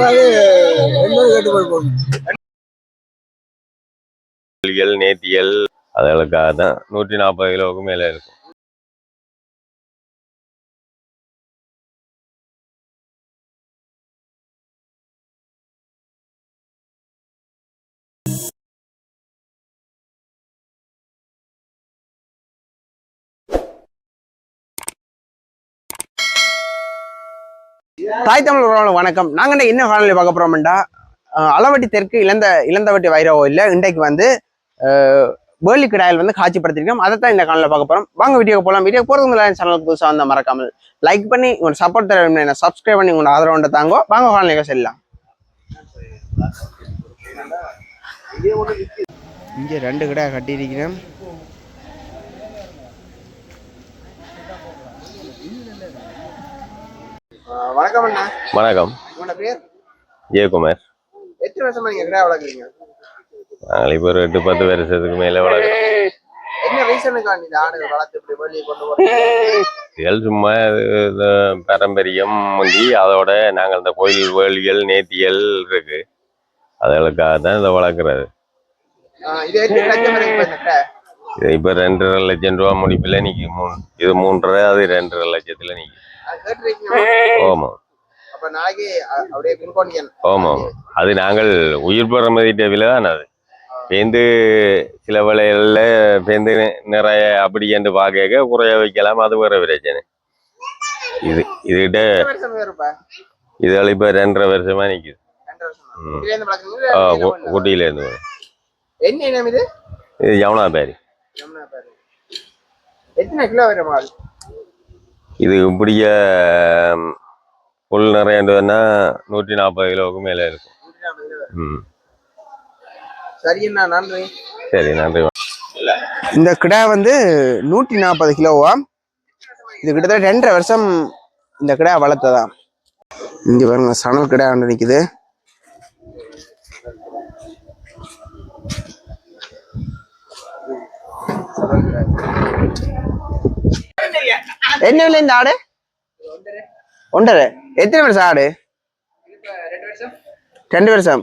அது எண்பது கட்டுப்பாடு நேத்தியல் அதுகளுக்காக தான் நூற்றி நாற்பது கிலோவுக்கு மேலே இருக்கும். தாய் தமிழ் உறவுகளுக்கு வணக்கம். நாங்க இன்னைக்கு என்ன காணொலி பார்க்க போறோம்டா? அளவட்டி தெற்கு இளந்த இளந்தவட்டி வைரவோ இல்ல இன்றைக்கு வந்து வேலி கிடாயில் வந்து காட்சிப்படுத்திருக்கோம் அதை தான் இந்த காணொலி பார்க்க போறோம். வாங்க வீடியோக்கு போகலாம் வீடியோ போறதுக்கு சேனலுக்கு புதுசாக வந்தால் மறக்காமல் லைக் பண்ணி உங்களோட சப்போர்ட் தர என்ன சப்ஸ்கிரைப் பண்ணி உங்களோட ஆதரவு தாங்கோ. வாங்க காணொலிக்கு செல்லலாம். இங்கே ரெண்டு கடை கட்டியிருக்கிறேன். வணக்கம் அண்ணா. வணக்கம். உங்களோட பேர்? ஜெயக்குமார். எத்தனை வருஷமா நீங்க கடை வளர்க்குறீங்க? நாங்கள் இப்போ ஒரு எட்டு பத்து வருஷத்துக்கு மேலே வளர்க்குறோம். என்ன ரீசனுக்காண்டி இந்த ஆடுகள் வளர்த்து இப்படி வெளியே கொண்டு இதுகள் சும்மா இது பாரம்பரியம் முந்தி அதோட நாங்கள் இந்த கோயில் வேலிகள் நேத்தியல் இருக்கு. அதுகளுக்காக தான் இதை வளர்க்குறது. இது இப்ப ரெண்டரை லட்சம் ரூபா முடிப்பில் நிற்கி மூணு இது மூன்றரை அது ரெண்டரை லட்சத்தில் நிற்கி அது கேட்டிருக்கீங்களா? ஆமாம் ஆமாம் அது நாங்கள் உயிர் பரமதிட்ட விலை தான் அது. பேந்து சில வேளைகளில் பேந்து நிறைய அப்படி என்று பார்க்க குறைய வைக்கலாம் அது வேற பிரச்சனை. இது இதுகிட்ட இதில் இப்போ ரெண்டரை வருஷமா நிற்குது. இதுல இருந்து என்ன இது? இது யமுனா பேரி. எத்தனை கிலோ வரும் இது இப்படிய புல் நிறையன்றதுன்னா நூற்றி நாற்பது கிலோவுக்கு மேலே இருக்கும். ம். சரி நன்றி. சரி நன்றி. இந்த கிடா வந்து நூற்றி நாற்பது கிலோவா? இது கிட்டத்தட்ட ரெண்டரை வருஷம் இந்த கிடா வளர்த்ததா? இங்க பாருங்க சணல் கிடா ஒன்று நிக்குது. என்ன விலை இந்த ஆடு? ஒன்றரை. எத்தனை வருஷம் ஆடு? ரெண்டு வருஷம்.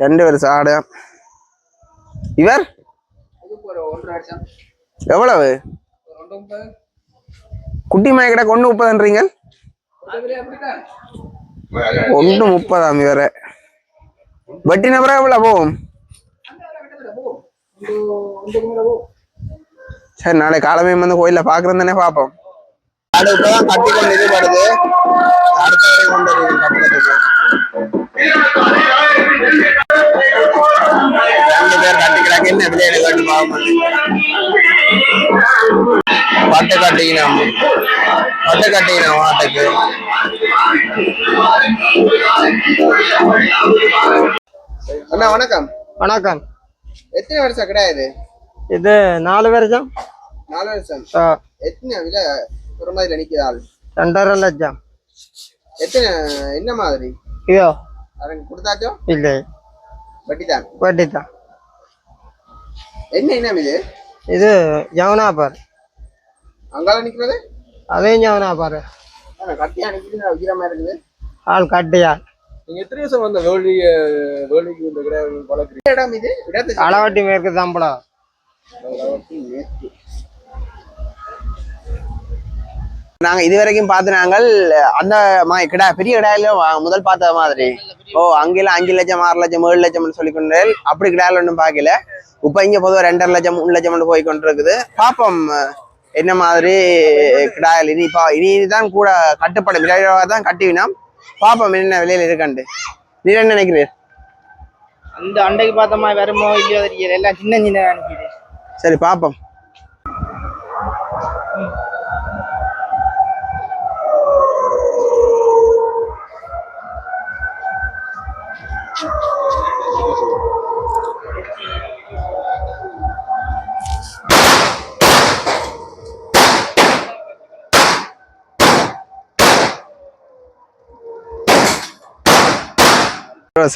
ரெண்டு வருஷம் ஆடு. இவர்? எவ்வளவு? குட்டி மயக்கடை கொண்டு முப்பதுன்றீங்க? ஒன்று முப்பதாம் வேற வட்டி நபரா எவ்வளோ போகும்? சரி நாளை காலமே வந்து கோயில்ல பாக்குறோம் தானே பார்ப்போம் ஆடு இப்பதான் கட்டி கொண்டு இது படுது. அடுத்த வரை கொண்டு வருவீங்க கட்டுறதுக்கு ரெண்டு பேர் கட்டிக்கிறாங்க. என்ன விலையில கட்டு பாவம் பட்டு கட்டிக்கணும். பட்டு கட்டிக்கணும் ஆட்டுக்கு அண்ணா வணக்கம். வணக்கம். எத்தனை வருஷம் கிடையாது இது நாலு வருஷம். நாலு ஆ, எத்தனை விலை ஒரு மாதிரி நிக்குது ஆள்? ரெண்டரை லட்சம். எத்தனை என்ன மாதிரி? ஐயோ. அவங்க கொடுத்தாச்சோ? இல்லை. வட்டி தான் வட்டி தான் என்ன இனம் இது இது யமுனாபார். அங்கால நிக்கிறது? அதையும் யமுனாபார். ஆனா கட்டியா நிக்குது உயிரமா இருக்குது. ஆள் கட்டியா. நீங்க எத்தனை வருஷம் வந்த வேலி வேலிக்கு இந்த கடை வளர்க்குறீங்க இடம் இது? அளவட்டி மேற்கு. நாங்க இது வரைக்கும் பார்த்து நாங்கள் அந்த கிடா பெரிய கிடாயில முதல் பார்த்த மாதிரி. ஓ அங்கெல்லாம் அஞ்சு லட்சம் ஆறு லட்சம் ஏழு லட்சம்னு சொல்லி கொண்டு அப்படி கிடாயில் ஒன்றும் பார்க்கல. இப்ப இங்க பொதுவாக ரெண்டரை லட்சம் மூணு லட்சம் போய் கொண்டு இருக்குது பாப்போம் என்ன மாதிரி கிடாயில். இனி பா இனிதான் கூட கட்டுப்படும். விரைவாக தான் கட்டிவினோம். பாப்போம் என்ன விலையில இருக்காண்டு நீ என்ன நினைக்கிறீர்? அந்த அண்டைக்கு பார்த்த மாதிரி வருமோ இல்லையோ தெரியல. எல்லாம் சின்ன சின்ன சரி பாப்போம்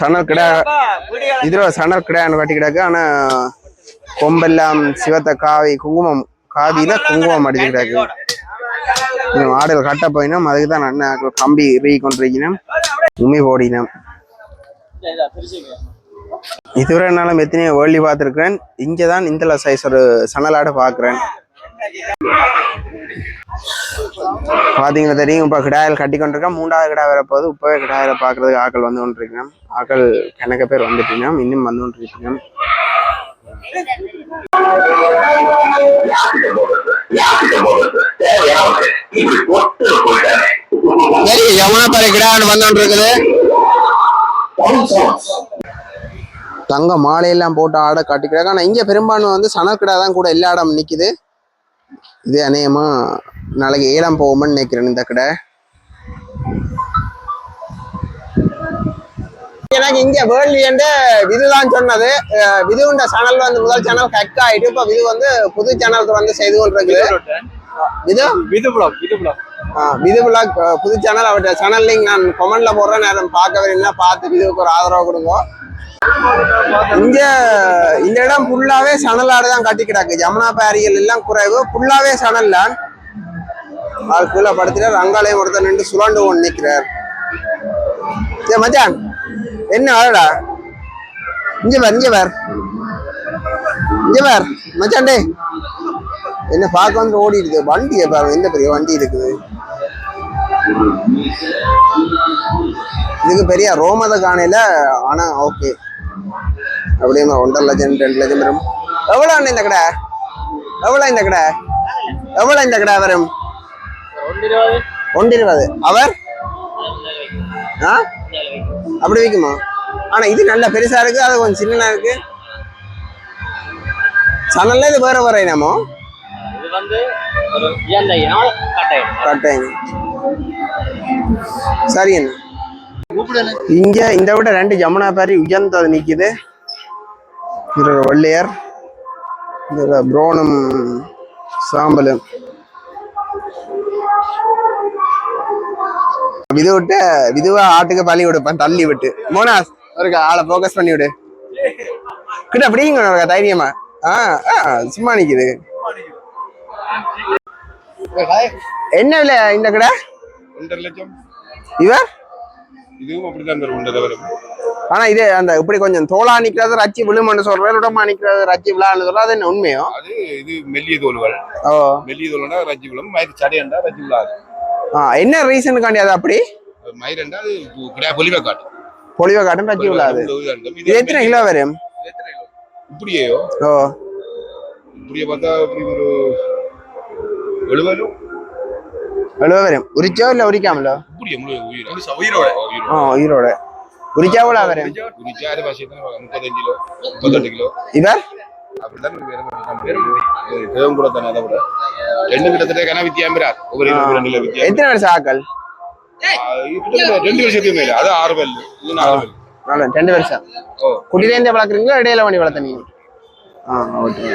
சணல் கிடா இதுல சணல் கிடான்னு கட்டி கிடக்கு. ஆனா கொம்பெல்லாம் சிவத்த காவி குங்குமம் காவியில குங்குமம் அடிச்சு கிடக்கு. இன்னும் ஆடுகள் கட்ட போயினோம். அதுக்கு தான் அண்ணன் கம்பி ரீ கொண்டிருக்கணும் உமி போடினம். இதுவரை என்னாலும் எத்தனையோ வேர்ல்டி பார்த்துருக்கிறேன். இங்கே தான் இந்த சைஸ் ஒரு சணலாட பார்க்குறேன். பார்த்தீங்கன்னா தெரியும். இப்போ கிடாயில் கட்டி கொண்டிருக்கேன் மூன்றாவது கிடா வரப்போகுது. இப்போவே கிடாயில பார்க்குறதுக்கு ஆக்கள் வந்து கொண்டிருக்கேன் ஆக்கள் கணக்க பேர் வந்துட்டீங்க இன்னும் வந்து கொண்டிருக்கீங்க சரி யமுனாபாறை கிடான்னு வந்து கொண்டிருக்குது. தங்க மாலையெல்லாம் போட்டு ஆட காட்டிக்கிறாங்க. ஆனால் இங்கே பெரும்பான்மை வந்து சணற்கிடா தான் கூட எல்லா இடம் நிற்கிது இது அநேகமா நாளைக்கு ஏலம் போவோம்னு நினைக்கிறேன் இந்த கடை. எனக்கு இங்க வேர்ல்டு விதுதான் சொன்னது. அஹ் விதுன்ற சேனல் வந்து முதல் சேனல் ஹேக் ஆயிட்டு இப்ப விது வந்து புது சேனலுக்கு வந்து செய்து கொண்டிருக்குது. Vidhu Vidhu? Blog Vidhu blog Vidhu blog புது சேனல் அவருடைய சேனல் லிங்க் நான் கமெண்ட்ல போடுறேன். நேரம் பார்க்க வரீங்கன்னா பார்த்து விதுவுக்கு ஒரு ஆதரவு கொடுங்க. இங்க இந்த இடம் ஃபுல்லாவே சணலாடு தான் கட்டி கிடக்கு. ஜமுனா பாரிகள் எல்லாம் குறைவு. ஃபுல்லாவே சணல் தான். ஆள் கீழே படுத்துட்டு ரங்காலயம் ஒருத்தர் நின்று சுழண்டு ஒன்று நிற்கிறார் ஏ மச்சான் என்ன ஆளுடா? இங்க பார் இங்க பார். இங்க பார் மச்சாண்டே டேய். என்ன பார்க்க வந்து ஓடி இருக்குது வண்டியை பாரு எந்த பெரிய வண்டி இருக்குது? இதுக்கு பெரிய ரோமத காணையில ஆனா ஓகே அப்படியே ஒன்றரை லட்சம் ரெண்டு லட்சம் வரும். எவ்வளோ அண்ணா இந்த கடை? எவ்வளோ இந்த கடை? எவ்வளோ இந்த கடை வரும்? ஒன்று இருபது. அவர்? ஆ? அப்படி விற்குமா ஆனால் இது நல்ல பெருசாக இருக்கு அது கொஞ்சம் சின்னதாக இருக்கு. சனல்ல இது வேற வேற என்னமோ இது வந்து ஒரு கட்டாயம் சரி என்ன இங்க இந்த விட ரெண்டு ஜமுனா பாரி உயர்ந்தது நிக்குது. இது வெள்ளையர் இதுல புரோனும் சாம்பலும் விது விட்டு விதுவா ஆட்டுக்கு பழி விடுப்பேன் தள்ளி விட்டு. மோனாஸ் ஒரு ஆளை ஃபோக்கஸ் பண்ணி விடு. கிட்ட அப்படிங்க ஒரு தைரியமா. ஆ ஆ, சும்மா நிக்குது. என்ன விலை இந்த கடை? ஒன்றரை லட்சம். இவர்? இதுவும் அப்படித்தான் ஒன்றரை ஆனா இது அந்த இப்படி கொஞ்சம் தோலா நிக்கிறது ரச்சி விழுமன்னு சொல்றேன் உடம்பா நிக்கிறது ரச்சி விழான்னு சொல்ற அது என்ன உண்மையோ? அது இது மெல்லிய தோல்கள் ஓ. மெல்லிய தோல்னா ரஜி விழும் மயிர் சடையண்டா ரஜி விழாது. ஆ என்ன ரீசனுக்காண்டி அது அப்படி? மயிரண்டா அது பொலிவை காட்டும். பொலிவை காட்டும் ரச்சி விழாது. இது எத்தனை கிலோ வரும்? இப்படியேயோ? ஓ. இப்படியே பார்த்தா இப்படி ஒரு எழுவரும் எழுபது வரும். உரிச்சோ இல்ல உரிக்காமலோ? இப்படியே உயிரோட. உயிரோட. உரிச்சா எவ்வளோ வரும் குறிச்சு ஆறு வருஷத்துல முப்பத்தஞ்சு கிலோ முப்பத்தெட்டு கிலோ இவர் அப்படிதான் தேவம் கூட தானே அதை விட ரெண்டு கிட்டத்தட்ட கன வித்தியாம்பரார் ஒவ்வொரு ரெண்டுல வித்தியாசம் எத்தனை வருஷம் ஆக்கள் ரெண்டு வருஷத்துக்கு மேல அது ஆறு பல் இது நாலு பல் நல்ல ரெண்டு வருஷம் ஓ குட்டிலேருந்தே வளர்க்குறீங்களா இடையில வண்டி வளர்த்தனீங்க ஆ ஓகே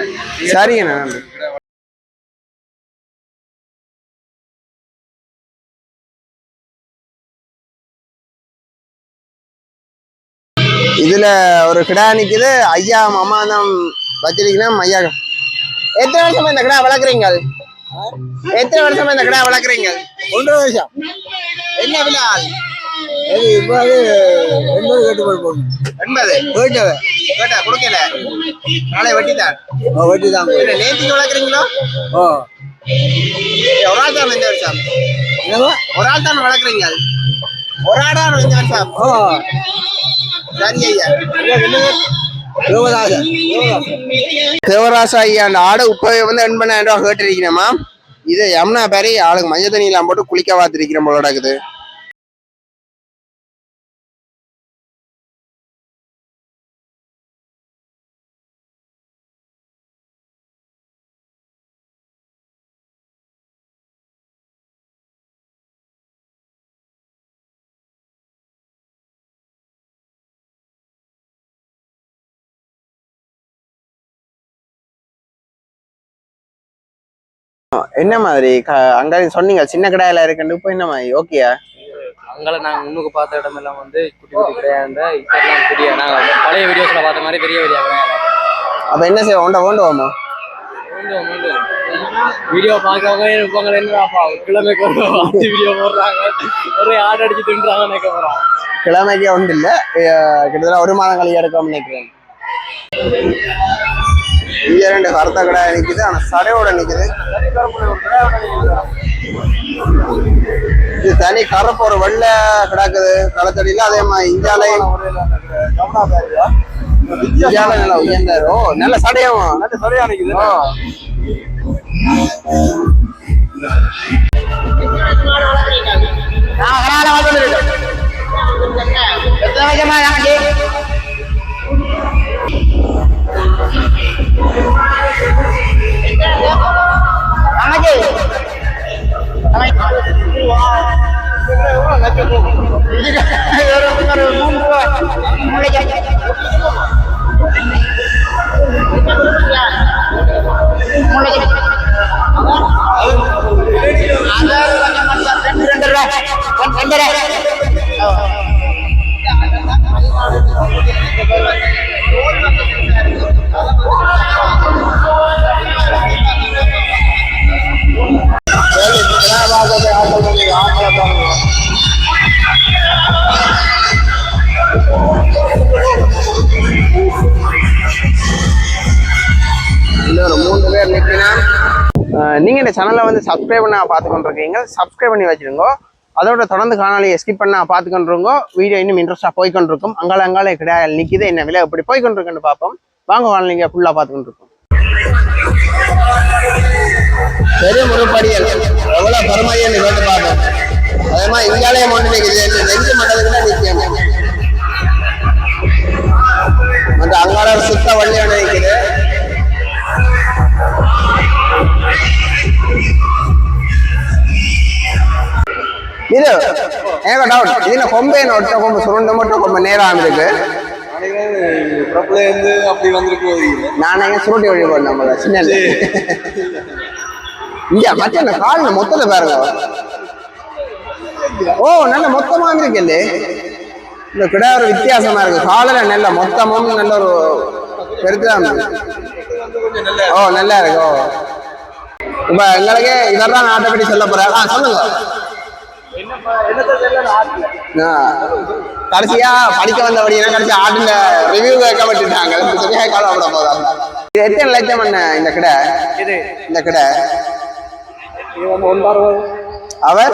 சரிங்கண்ணா இதுல ஒரு கிடா நிக்குது. ஐயா அம்மா தான் வச்சிருக்கணும் ஐயா எத்தனை வருஷமா இந்த கிடா வளர்க்குறீங்க எத்தனை வருஷமா இந்த கிடா வளர்க்குறீங்க? ஒன்றரை வருஷம். என்ன அது இவ்வாறு எண்பது கட்டுப்பாடு போடணும் எண்பது? கேட்டா கொடுக்கல. நாளை வட்டி தான் இல்ல நேற்றுக்கு வளர்க்குறீங்களோ? ஓ ஒரு ஆள் தான் இந்த வருஷம். ஒரு ஆள் தான் வளர்க்குறீங்க ஒரு ஆடான இந்த வருஷம். ஓ சரி ஐயா தேவராசா ஐயா அந்த ஆடை உப்பை வந்து எண்பதாயிரம் ரூபா கேட்டிருக்கிறேம்மா. இது யமுனா பேரி ஆளுக்கு மஞ்சள் தண்ணி எல்லாம் போட்டு குளிக்க பார்த்துருக்கிறேன் போல இருக்குது. என்ன மாதிரி? அங்க சொன்னீங்க சின்ன கடையில இருக்குன்னு இப்போ என்ன மாதிரி? ஓகேயா அங்கே நாங்கள் முன்னுக்கு பார்த்த இடமெல்லாம் வந்து குட்டி குட்டி கிடையாது இப்போ எல்லாம் பெரிய நாங்கள் பழைய வீடியோஸில் பார்த்த மாதிரி பெரிய பெரிய அப்ப என்ன செய்வோம்? உண்ட வேண்டுவோமோ வீடியோ பார்க்கவங்க இருப்பாங்க என்னப்பா கிழமைக்கு ஒரு வீடியோ போடுறாங்க. ஒரே ஆட் அடிச்சு தின்றாங்க நினைக்க போறாங்க கிழமைக்கே ஒன்று இல்லை? கிட்டத்தட்ட ஒரு மாதம் கழிய எடுக்கணும்னு நினைக்கிறேன். இங்க ரெண்டு கருத்த கடை நிக்குது ஆனா சடையோட நிக்குது. இது தனி கரப்பு ஒரு வெள்ளை கிடக்குது களத்தடியில அதே மாதிரி இந்தியாலையும் இந்தியால நல்லா உயர்ந்தாரு நல்ல சடையும் நல்ல சடையா நிக்குது. இன்னும் சேனலை வந்து சப்ஸ்கிரைப் பண்ண பார்த்துக்கொண்டு இருக்கீங்க சப்ஸ்கிரைப் பண்ணி வச்சுருங்கோ. அதோட தொடர்ந்து காணொலியை ஸ்கிப் பண்ண பார்த்துக்கொண்டிருங்க. வீடியோ இன்னும் இன்ட்ரெஸ்ட்டாக போய்க்கொண்டிருக்கும். அங்கால அங்கால கிடையாது நிற்கிது என்ன விலை எப்படி போய்கொண்டிருக்குன்னு பார்ப்போம். வாங்க காணொலிங்க ஃபுல்லாக பார்த்துக்கொண்டிருக்கோம் பெரிய முறைப்படியல் எவ்வளோ பெருமையன்னு கேட்டு பார்ப்போம். அதே மாதிரி இங்காலயம் ஒன்று நிற்குது இது எனக்கு டவுட் இதுல கொம்பே நோட்ட கொம்பு சுருண்ட மட்டும் கொம்பு நேரம் இருக்கு பிறப்புல அப்படி நானே சுருட்டி வழி போடணும் நம்மள சின்ன இங்க மத்திய அந்த கால்ல மொத்தத்தை பாருங்க. ஓ நல்ல மொத்தமா இருக்குல்ல இந்த கிடா ஒரு வித்தியாசமா இருக்கு. காலில நல்ல மொத்தமும் நல்ல ஒரு பெருத்துதான் ஓ நல்லா இருக்கு ஓ. இப்ப எங்களுக்கு இதெல்லாம் நாட்டை பற்றி சொல்ல போறாரு. ஆ சொல்லுங்க. கடைசியா படிக்க வந்தபடியா கடைசி ஆட்டுல ரிவ்யூ கேட்கப்பட்டுட்டாங்க சரியா கவலைப்பட போதா? இது எத்தனை லட்சம் என்ன இந்த கடை? இது இந்த கடை. அவர்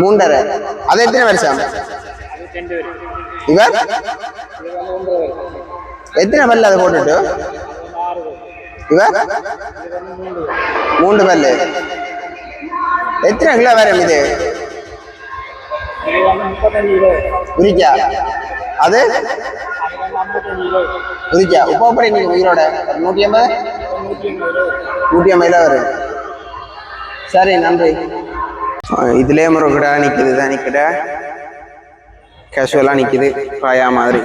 மூன்றரை. அது எத்தனை வருஷம்? இவர் எத்தனை பல்லு அதை போட்டுட்டு? இவர் மூன்று பல்லு எத்தனை கிலோ வேற இது உரிக்கா? அது? அது வந்து ஐம்பத்தஞ்சு கிலோ உரிக்கா. இப்போ அப்படி நீங்க உயிரோட. நூற்றி ஐம்பது? நூற்றி ஐம்பது கிலோ வரும். சரி நன்றி. இதுலேயே ஒரு கடை நிற்குது தான் நிற்கிற கேஷுவலாக நிற்குது பாயா மாதிரி.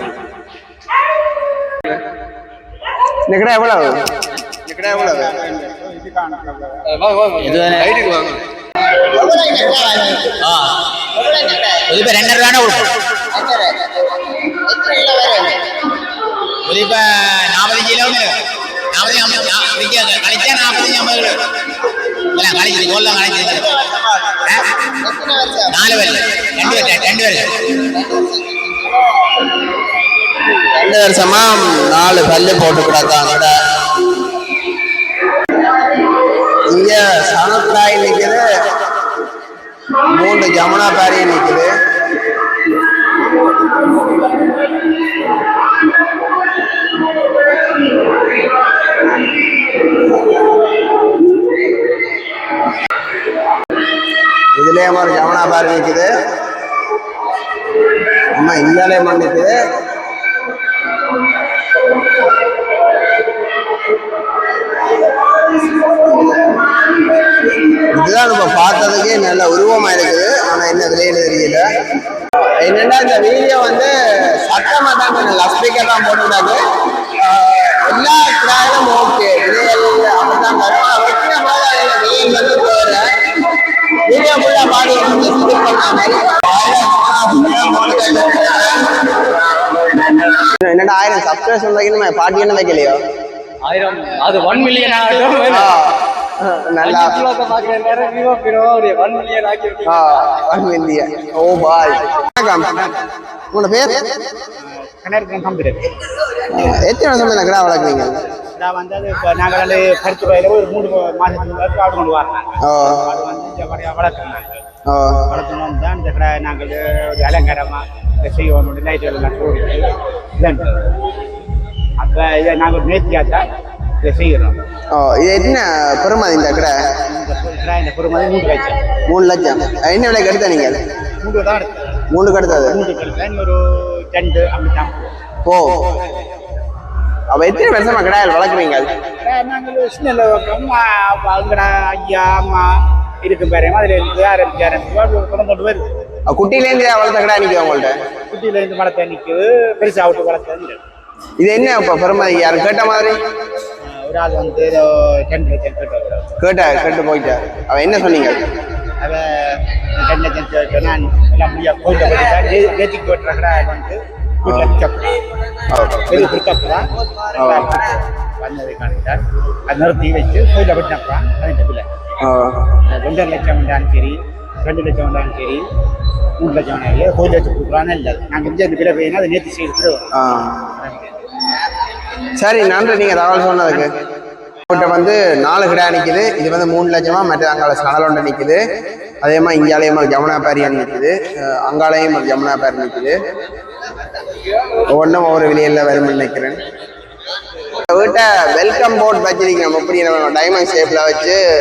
இந்த கடை எவ்வளவு? இந்த கடை எவ்வளவு? இப்ப ரெண்டரை ரூபாய் கொடுக்கும் இது இப்ப நாற்பது கிலோ. நாற்பது ஐம்பது கழிச்சா நாற்பது ஐம்பது கிலோ. இல்ல கழிச்சு தோல்லாம் கழிச்சு நாலு பேர் ரெண்டு பேர் ரெண்டு பேர் ரெண்டு வருஷமா நாலு பல்லு போட்டு கிடக்காங்க இங்க சனத்தாய் நிக்குது. மூன்று ஜமுனா பாரி நிக்குது. இதுலயே ஒரு ஜமுனா பாரி நிக்குது. அம்மா இந்தியாலே நிக்குது இதுதான் நம்ம பார்த்ததுக்கே நல்ல உருவமா இருக்குது ஆனா என்ன விலையில தெரியல என்னன்னா இந்த வீடியோ வந்து சத்தமா தான் கொஞ்சம் லஸ்பிக்கர் தான் போட்டுருந்தாங்க. எல்லா கிராயிலும் ஓகே விலைகள் அப்படிதான் வெட்டின அதுல விலைகள் வந்து போற வீடியோ ஃபுல்லா பாடி வந்து பண்ண மாதிரி. என்னடா ஆயிரம் சப்ஸ்கிரைபர்ஸ் வந்தாக்கி நம்ம பாட்டி என்ன வைக்கலையோ ஆயிரம் அது ஒன் மில்லியன் ஆகட்டும் நல்லா பாக்குற நேரம் விவோ பிறோ ஒரு ஒன் மில்லியன் ஆக்கி ஆ, one million. ஓ பாய். உங்களோட பேர்? கம்ப்யூட்டர் ஆ, எத்தனை வருஷம் இந்த கிடா வளர்க்குறீங்க? நான் வந்து அது இப்போ நாங்கள் வந்து பருத்தி பயில ஒரு மூணு மாதத்துக்கு முன்னாடி ஆடு கொண்டு வரலாம் ஓ. அது வந்து இந்த வரையா வளர்க்கணும் ஓ. வளர்க்கணும் தான் இந்த கடை நாங்கள் ஒரு அலங்காரமாக செய்வோம். லைட் எல்லாம் போட்டு. இல்லைன்னு. அப்போ இதை நாங்கள் நேர்த்தியாக தான் இதை செய்கிறோம் ஓ இது என்ன பெருமாதி இந்த கடை? மூணு லட்சம். என்ன விலைக்கு எடுத்த நீங்கள் தான் எடுத்தேன் கழித்தேன் ஒரு ரெண்டு அப்படி தான் ஓ அப்ப எத்தனை வருஷமா கடாயில் வளர்க்குறீங்க நாங்கள் சின்ன அங்கட ஐயா அம்மா இருக்கும் பேரே அதில் இருந்து ஆரம்பிச்சு ஆரம்பிச்சு குழந்தை வருது குட்டிலேருந்து வளர்த்த கடை நிற்கும் உங்கள்ட்ட குட்டியில இருந்து வளர்த்த நிற்குது பெருசாக விட்டு இது என்ன இப்போ யாரு கேட்ட மாதிரி? ஒரு ஆள் வந்து ஏதோ டென் லட்சம் கேட்டு கேட்டா போயிட்டார் அவன் என்ன சொன்னீங்க? அவன் டென் லட்சம் கேட்டு நான் எல்லாம் முடியாது கோயிலில் போயிட்டேன் நேற்றுக்கு போட்டுறா வந்து வந்ததை காணிட்டார் அது நிறுத்தி வச்சு பிள்ளை. ஓ ரெண்டரை லட்சம் வந்தாலும் சரி ரெண்டு லட்சம் வந்தாலும் சரி மூணு லட்சம் வந்தாலும் கோயில் வச்சு கொடுக்குறான்னு இல்லை. நாங்கள் போயினா அதை நேற்று செய்து சரி நன்றி. நீங்க தகவல் சொன்னதுக்கு. உங்கள்கிட்ட வந்து நாலு கிடா நிக்குது. இது வந்து மூணு லட்சமா மற்ற அங்கால சணல் ஒன்று நிக்குது. அதே மாதிரி இங்காலயம் ஒரு ஜமுனா பேரியான் நிக்குது. அஹ் அங்காலயம் ஒரு ஜமுனா பேர் நிக்குது. ஒவ்வொன்றும் ஒவ்வொரு விலையில வரும்னு நினைக்கிறேன். வீட்டை வெல்கம் போர்ட் வச்சிருக்கோம் எப்படி நம்ம டைமண்ட் ஷேப்ல வச்சு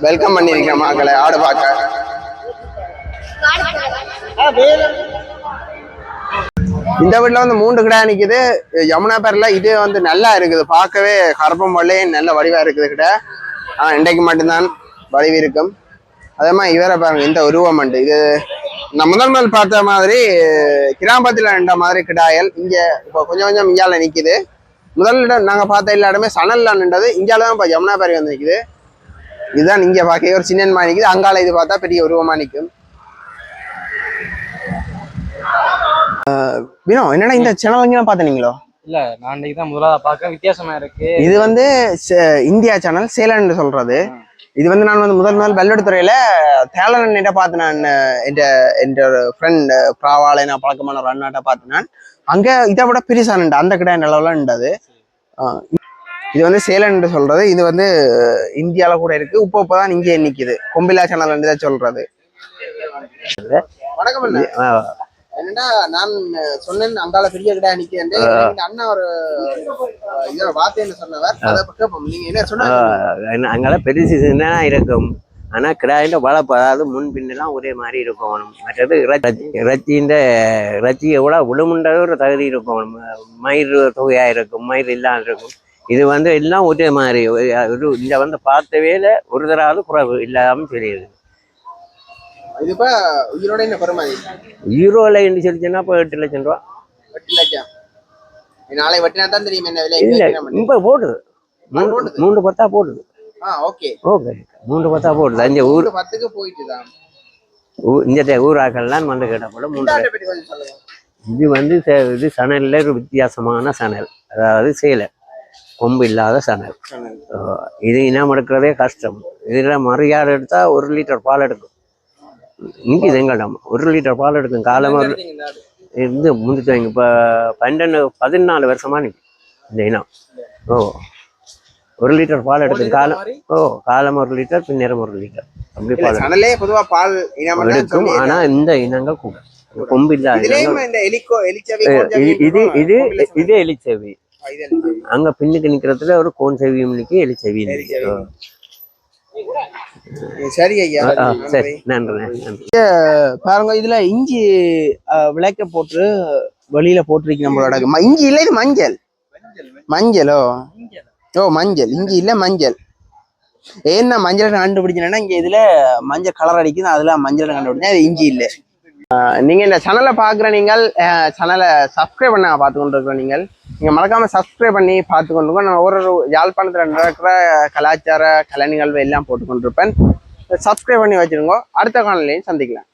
வெல்கம் பண்ணியிருக்கோம் மக்களை. ஆடு பார்க்க. இந்த வீட்டில் வந்து மூன்று கிடா நிற்குது யமுனா பேரில் இது வந்து நல்லா இருக்குது. பார்க்கவே கருப்பம் வெள்ளையே நல்ல வடிவாக இருக்குது கிட்ட ஆனால் இன்றைக்கு மட்டும்தான் வடிவு இருக்கும். அதே மாதிரி இவரை பாருங்க இந்த உருவம் உண்டு இது நான் முதல் முதல் பார்த்த மாதிரி கிராமத்தில் நின்ற மாதிரி கிடாயல். இங்கே இப்போ கொஞ்சம் கொஞ்சம் இங்கால நிற்குது முதல் இடம் நாங்கள் பார்த்த எல்லா இடமே சணலில் நின்றது. இங்கால தான் இப்போ யமுனா பேர் வந்து நிற்கிது இதுதான் இங்கே பார்க்க ஒரு சின்னன்மா நிற்கிது அங்கால இது பார்த்தா பெரிய உருவமாக நிற்கும் வினோ என்னடா இந்த சேனல் எங்கேயும் பார்த்தீங்களோ இல்ல நான் இன்னைக்கு தான் முதலாவது பார்க்க வித்தியாசமா இருக்கு. இது வந்து இந்தியா சேனல் சேலன் சொல்றது. இது வந்து நான் வந்து முதல் முதல் வெள்ளெடுத்துறையில தேலன் பார்த்து நான் என் என் ஃப்ரெண்ட் பிராவாலை நான் பழக்கமான ஒரு அண்ணாட்ட பார்த்து நான். அங்க இதை விட பெருசா நின்று அந்த கிட்ட நிலவுல நின்றது. இது வந்து சேலன் சொல்றது. இது வந்து இந்தியால கூட இருக்கு. இப்போ இப்போதான் இங்கே நிக்குது. கொம்பிலா சேனல் தான் சொல்றது. வணக்கம் என்னடா நான் சொன்னேன் அங்கால பெரிய கிடா நிக்கிறேன் அண்ணா ஒரு இதோட வார்த்தை என்ன சொன்னவர். அதை கேட்போம். நீங்க என்ன சொன்னாங்க அங்கெல்லாம் பெருசு தான் இருக்கும்? ஆனா கிடாயின் வளர்ப்பு அதாவது முன் பின்னெல்லாம் ஒரே மாதிரி இருக்கணும் மற்றது இறைச்சி இறைச்சியின் இறைச்சியை விட விழுமுண்ட ஒரு தகுதி இருக்கணும் மயிர் தொகையா இருக்கும் மயிர் இல்லாம இருக்கும். இது வந்து எல்லாம் ஒரே மாதிரி. ஒரு- இந்த வந்து பார்த்த வேலை ஒரு தராது குறைவு இல்லாம தெரியுது. இது இப்ப உயிரோட என்ன பெருமாதி ஹீரோல என்ன சொல்லிச்சுன்னா இப்போ எட்டு லட்சம் ரூபா. வெட்டி லட்சம். நாளை வெட்டினா தான் தெரியும் என்ன விலை? இல்ல கேட்கிறேன் பண்ணி. இப்ப போடுது? மூன்று பத்தா போடுது. ஆ ஓகே. ஓகே. மூன்று பத்தா போடுது. அஞ்சு ஊர். ஒரு பத்துக்கு போயிட்டு தான் ஊ- இந்த ஊராக்கள்லாம் வந்து மூன்று சொல்லுங்க. இது வந்து இது சணல்ல ஒரு வித்தியாசமான சணல். அதாவது சேலை. கொம்பு இல்லாத சணல். இது இனம் எடுக்கிறதே கஷ்டம். இதில் மரியாதை எடுத்தா ஒரு லிட்டர் பால் எடுக்கும். நிற்கிது எங்களிடம் ஒரு லிட்டர் பால் எடுக்கும் காலமாக இருந்து முந்திட்டு வைங்க. இப்போ பன்னெண்டு பதினாலு வருஷமா நிற்கும் இந்த இனம். ஓ. ஒரு லிட்டர் பால் எடுக்கும் காலம் ஓ காலம் ஒரு லிட்டர் பின்னேரம் ஒரு லிட்டர். அப்படி பால் எடுக்கும். சணலே பொதுவா பால் எடுக்கும். ஆனா இந்த இனங்கள் கூட கொம்பு இல்லாத இது இது இது எலிச்செவி. அங்க பின்னுக்கு நிக்கிறதுல ஒரு கோன் செவியும் நிக்கி. எலிச்செவி எலிச்செவி. சரி ஐயா. சரி. நன்றி. நன்றி பாருங்க இதுல இஞ்சி விளக்க போட்டு வெளியில போட்டிருக்கு நம்மளோட இஞ்சி இல்ல இது மஞ்சள். மஞ்சளோ? ஓ மஞ்சள். இஞ்சி இல்ல மஞ்சள். ஏன்னா மஞ்சள் கண்டுபிடிச்சேன்னா இங்க இதுல மஞ்சள் கலர் அடிக்குது அதுல மஞ்சள் கண்டுபிடிச்சேன் அது இஞ்சி இல்ல. அஹ், நீங்க இந்த சேனலை பாக்குற நீங்கள் சேனலை சப்ஸ்கிரைப் பண்ண பார்த்து கொண்டு இருக்கிற நீங்கள். நீங்க மறக்காம சப்ஸ்கிரைப் பண்ணி பார்த்து கொண்டு நான் ஒரு யாழ்ப்பாணத்தில் யாழ்ப்பாணத்துல நடக்கிற கலாச்சார கலை நிகழ்வு எல்லாம் போட்டு கொண்டிருப்பேன் சப்ஸ்கிரைப் பண்ணி வச்சிருங்க. அடுத்த காலையிலையும் சந்திக்கலாம்.